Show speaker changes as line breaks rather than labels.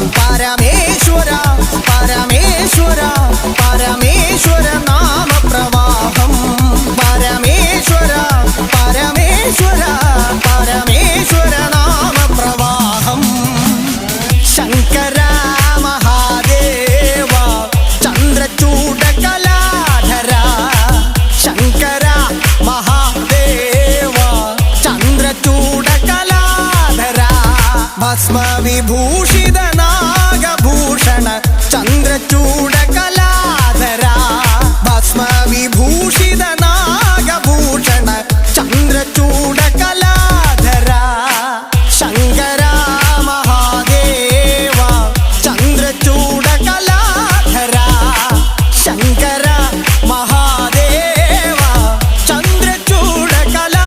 Parameshwara Parameshwara Parameshwara നാമപ്രവാഹം. Parameshwara Parameshwara Parameshwara നാമപ്രവാഹം. Shankara കലാധര